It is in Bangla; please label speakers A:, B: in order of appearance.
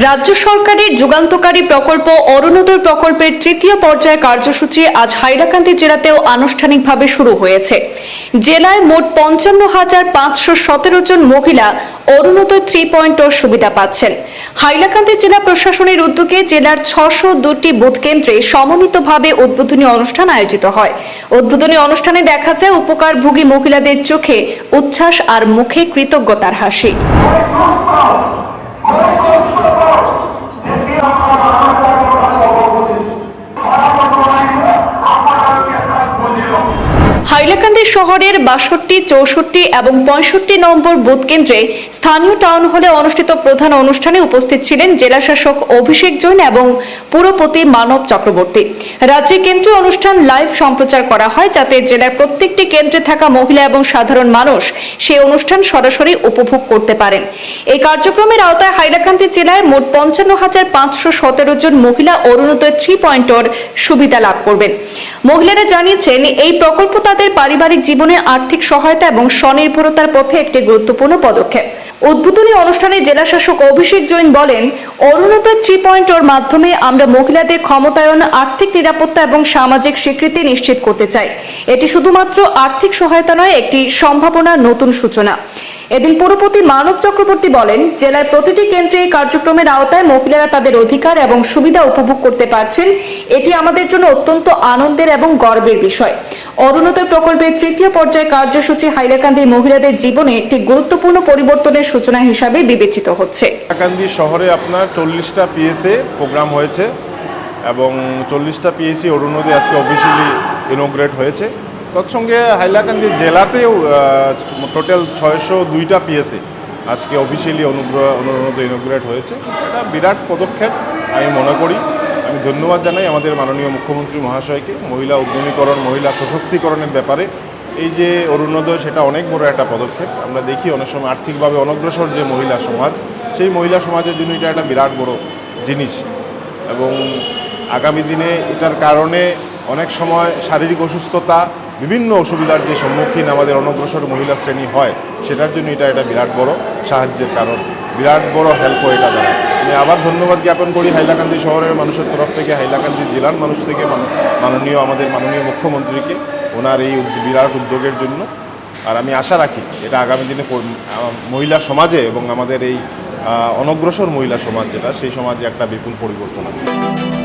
A: রাজ্য সরকারের যুগান্তকারী প্রকল্প অরুণোদয় প্রকল্পের তৃতীয় পর্যায় কার্যসূচি আজ হাইলাকান্দি জেলাতেও আনুষ্ঠানিকভাবে শুরু হয়েছে। জেলায় মোট পঞ্চান্ন হাজার পাঁচশো সতেরো জন মহিলা অরুণোদয় থ্রি পয়েন্টর সুবিধা পাচ্ছেন। হাইলাকান্দি জেলা প্রশাসনের উদ্যোগে জেলার ছশো দুটি বুথ কেন্দ্রে সমন্বিতভাবে উদ্বোধনী অনুষ্ঠান আয়োজিত হয়। উদ্বোধনী অনুষ্ঠানে দেখা যায়, উপকারভোগী মহিলাদের চোখে উচ্ছ্বাস আর মুখে কৃতজ্ঞতার হাসি। হাইলাকান্দি শহরের বাষট্টি, চৌষট্টি এবং পঁয়ষট্টি নম্বর বুথ কেন্দ্রে স্থানীয় টাউন হলে অনুষ্ঠিত প্রধান অনুষ্ঠানে উপস্থিত ছিলেন জেলাশাসক অভিষেক জৈন এবং পুরপতি মানব চক্রবর্তী। রাজ্যে কেন্দ্রীয় অনুষ্ঠান লাইভ সম্প্রচার করা হয় যাতে জেলার প্রত্যেকটি কেন্দ্রে থাকা মহিলা এবং সাধারণ মানুষ সেই অনুষ্ঠান সরাসরি উপভোগ করতে পারেন। এই কার্যক্রমের আওতায় হাইলাকান্দি জেলায় মোট পঞ্চান্ন হাজার পাঁচশো সতেরো জন মহিলা অরুণোদয় থ্রি পয়েন্টর সুবিধা লাভ করবেন। মহিলারা জানিয়েছেন, এই প্রকল্প তাদের পারিবারিক জীবনে আর্থিক সহায়তা এবং স্বনির্ভরতার পথে একটি গুরুত্বপূর্ণ পদক্ষেপ। উদ্বোধনী অনুষ্ঠানে জেলা শাসক অভিষেক জৈন বলেন, অরুণোদয় থ্রি পয়েন্টর মাধ্যমে আমরা মহিলাদের ক্ষমতায়ন, আর্থিক নিরাপত্তা এবং সামাজিক স্বীকৃতি নিশ্চিত করতে চাই। এটি শুধুমাত্র আর্থিক সহায়তা নয়, একটি সম্ভাবনার নতুন সূচনা। এদিন পুরপতি মানব চক্রবর্তী বলেন জেলায় প্রতিটি কেন্দ্রে এই কার্যক্রমের আওতায় মহিলারা তাদের অধিকার এবং সুবিধা উপভোগ করতে পারছেন। এটি আমাদের জন্য অত্যন্ত আনন্দের এবং গর্বের বিষয়। অরুণোদয় প্রকল্পের তৃতীয় পর্যায়ে কার্যসূচি হাইলাকান্দি মহিলাদের জীবনে একটি গুরুত্বপূর্ণ পরিবর্তনের সূচনা হিসাবে বিবেচিত হচ্ছে
B: হাইলাকান্দি শহরে আপনার চল্লিশটা পিএসএ প্রোগ্রাম হয়েছে এবং চল্লিশটা পিএসসি অরুণোদয় আজকে অফিসিয়ালি ইনোগ্রেট হয়েছে তৎসঙ্গে হাইলাকান্দি জেলাতেও টোটাল ছয়শো দুইটা পিএসএ আজকে অফিসিয়ালি অরুণোদয় ইনোগ্রেট হয়েছে এটা বিরাট পদক্ষেপ আমি মনে করি ধন্যবাদ জানাই আমাদের মাননীয় মুখ্যমন্ত্রী মহাশয়কে। মহিলা উদ্যমীকরণ, মহিলা সশক্তিকরণের ব্যাপারে। এই যে অরুণোদয়, সেটা অনেক বড় একটা পদক্ষেপ। আমরা দেখি অনেক সময় আর্থিকভাবে অনগ্রসর যে মহিলা সমাজ, সেই মহিলা সমাজের জন্য এটা একটা বিরাট বড় জিনিস। এবং আগামী দিনে এটার কারণে অনেক সময় শারীরিক অসুস্থতা, বিভিন্ন অসুবিধার যে সম্মুখীন আমাদের অনগ্রসর মহিলা শ্রেণি হয়, সেটার জন্য এটা একটা বিরাট বড় সাহায্যের কারণ, বিরাট বড় হেল্প এটা দ্বারা আমি আবার ধন্যবাদ জ্ঞাপন করি হাইলাকান্দি শহরের মানুষের তরফ থেকে, হাইলাকান্দি জেলার মানুষ থেকে, মান- মাননীয় আমাদের মাননীয় মুখ্যমন্ত্রীকে, ওনার এই বিরাট উদ্যোগের জন্য। আর আমি আশা রাখি এটা আগামী দিনে মহিলা সমাজে এবং আমাদের এই অনগ্রসর মহিলা সমাজ যেটা, সেই সমাজে একটা বিপুল পরিবর্তন হবে